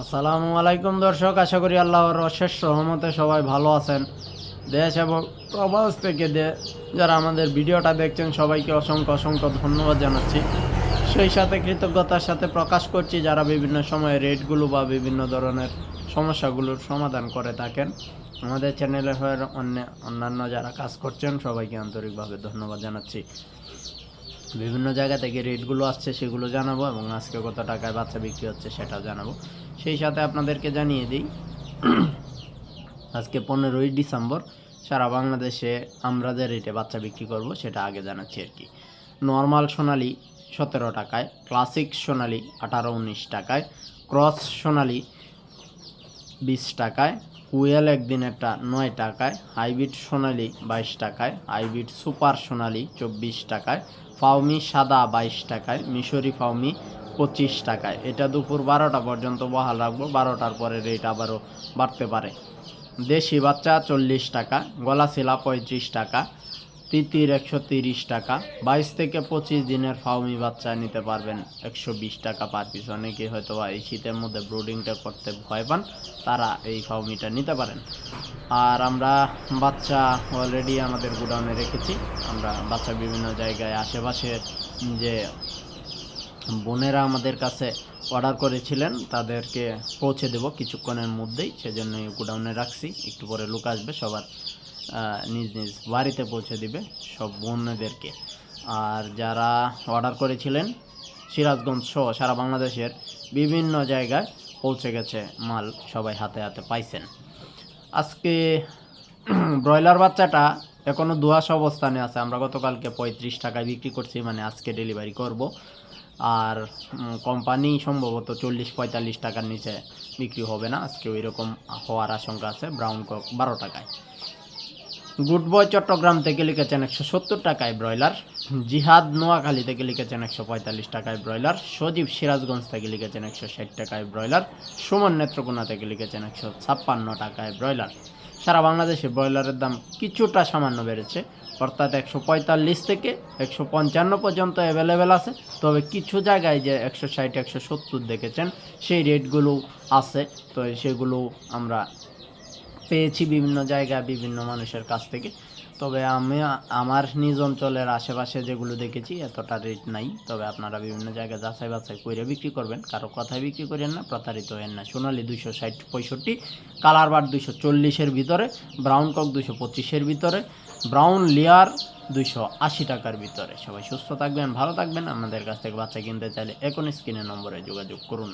আসসালামু আলাইকুম দর্শক, আশা করি আল্লাহর অশেষ রহমতে সবাই ভালো আছেন। দেশ এবং প্রবাস থেকে দে যারা আমাদের ভিডিওটা দেখছেন, সবাইকে অসংখ্য অসংখ্য ধন্যবাদ জানাচ্ছি। সেই সাথে কৃতজ্ঞতার সাথে প্রকাশ করছি, যারা বিভিন্ন সময়ে রেটগুলো বা বিভিন্ন ধরনের সমস্যাগুলোর সমাধান করে থাকেন। আমাদের চ্যানেলে হয়ে অন্য অন্যান্য যারা কাজ করছেন, সবাইকে আন্তরিকভাবে ধন্যবাদ জানাচ্ছি। বিভিন্ন জায়গা থেকে রেটগুলো আসছে সেগুলো জানাব এবং আজকে কত টাকায় বাচ্চা বিক্রি হচ্ছে সেটাও জানাব। সেই সাথে আপনাদেরকে জানিয়ে দিই, আজকে পনেরোই ডিসেম্বর, সারা বাংলাদেশে আমরা যে রেটে বাচ্চা বিক্রি করব সেটা আগে জানাচ্ছি আর কি। নর্মাল সোনালি সতেরো টাকায়, ক্লাসিক সোনালি আঠারো উনিশ টাকায়, ক্রস সোনালি বিশ টাকায় হুয়েল একটা নয় টাকায়, হাইব্রিড সোনালি বাইশ টাকায়, হাইব্রিড সুপার সোনালি চব্বিশ টাকায় ফাউমি সাদা বাইশ টাকায়, মিশরি ফাউমি পঁচিশ টাকায়। এটা দুপুর বারোটা পর্যন্ত বহাল রাখব, বারোটার পরে রেট আবারও বাড়তে পারে। দেশি বাচ্চা চল্লিশ টাকা গলা শিলা পঁয়ত্রিশ টাকা তিতির একশো তিরিশ টাকা। বাইশ থেকে পঁচিশ দিনের ফাউমি বাচ্চা নিতে পারবেন একশো বিশ টাকা পার পিস। অনেকে হয়তো এই শীতের মধ্যে ব্রুডিংটা করতে ভয় পান, তারা এই ফাউমিটা নিতে পারেন। আর আমরা বাচ্চা অলরেডি আমাদের গোডাউনে রেখেছি। আমরা বাচ্চা বিভিন্ন জায়গায়, আশেপাশে যে বোনেরা আমাদের কাছে অর্ডার করেছিলেন, তাদেরকে পৌঁছে দেব কিছুক্ষণের মধ্যেই। সেজন্য এই গোডাউনে রাখছি। একটু পরে লোক আসবে, সবার নিজ নিজ বাড়িতে পৌঁছে দিবে সব বোনদেরকে আর যারা অর্ডার করেছিলেন, সিরাজগঞ্জ সহ সারা বাংলাদেশের বিভিন্ন জায়গায় পৌঁছে গেছে মাল সবাই হাতে হাতে পাইছেন। আজকে ব্রয়লার বাচ্চাটা এখনও দুয়াশ অবস্থানে আছে। আমরা গতকালকে পঁয়ত্রিশ টাকায় বিক্রি করছি মানে আজকে ডেলিভারি করব। আর কোম্পানি সম্ভবত চল্লিশ পঁয়তাল্লিশ টাকার নিচে বিক্রি হবে না। আজকে ওই রকম হওয়ার আশঙ্কা আছে ব্রাউন কক বারো টাকায়। গুড বয় চট্টগ্রাম থেকে লিখেছেন একশো সত্তর টাকায় ব্রয়লার, জিহাদ নোয়াখালী থেকে লিখেছেন একশো পঁয়তাল্লিশ টাকায় ব্রয়লার, সজীব সিরাজগঞ্জ থেকে লিখেছেন একশো ষাট টাকায় ব্রয়লার, সুমন নেত্রকোনা থেকে লিখেছেন একশো ছাপ্পান্ন টাকায় ব্রয়লার। সারা বাংলাদেশে ব্রয়লারের দাম কিছুটা সামান্য বেড়েছে, অর্থাৎ একশো পঁয়তাল্লিশ থেকে একশো পঞ্চান্ন পর্যন্ত অ্যাভেলেবেল আছে। তবে কিছু জায়গায় যে একশো ষাট, একশো সত্তর দেখেছেন, সেই রেটগুলো আছে। তো সেগুলো আমরা পেয়েছি বিভিন্ন জায়গায় বিভিন্ন মানুষের কাছ থেকে। তবে আমি, আমার নিজ অঞ্চলের আশেপাশে যেগুলো দেখেছি, এতটা রেট নাই। তবে আপনারা বিভিন্ন জায়গায় যাচাই বাছাই করে বিক্রি করবেন। কারও কথায় বিক্রি করেন না, প্রতারিত হেন না। সোনালি দুশো ষাট পঁয়ষট্টি, কালার বার দুশো চল্লিশের ভিতরে, ব্রাউন কক দুশো পঁচিশের ভিতরে, ব্রাউন লেয়ার দুশো আশি টাকার ভিতরে। সবাই সুস্থ থাকবেন, ভালো থাকবেন। আমাদের কাছ থেকে বাচ্চা কিনতে চাইলে এখন স্ক্রিনের নম্বরে যোগাযোগ করুন।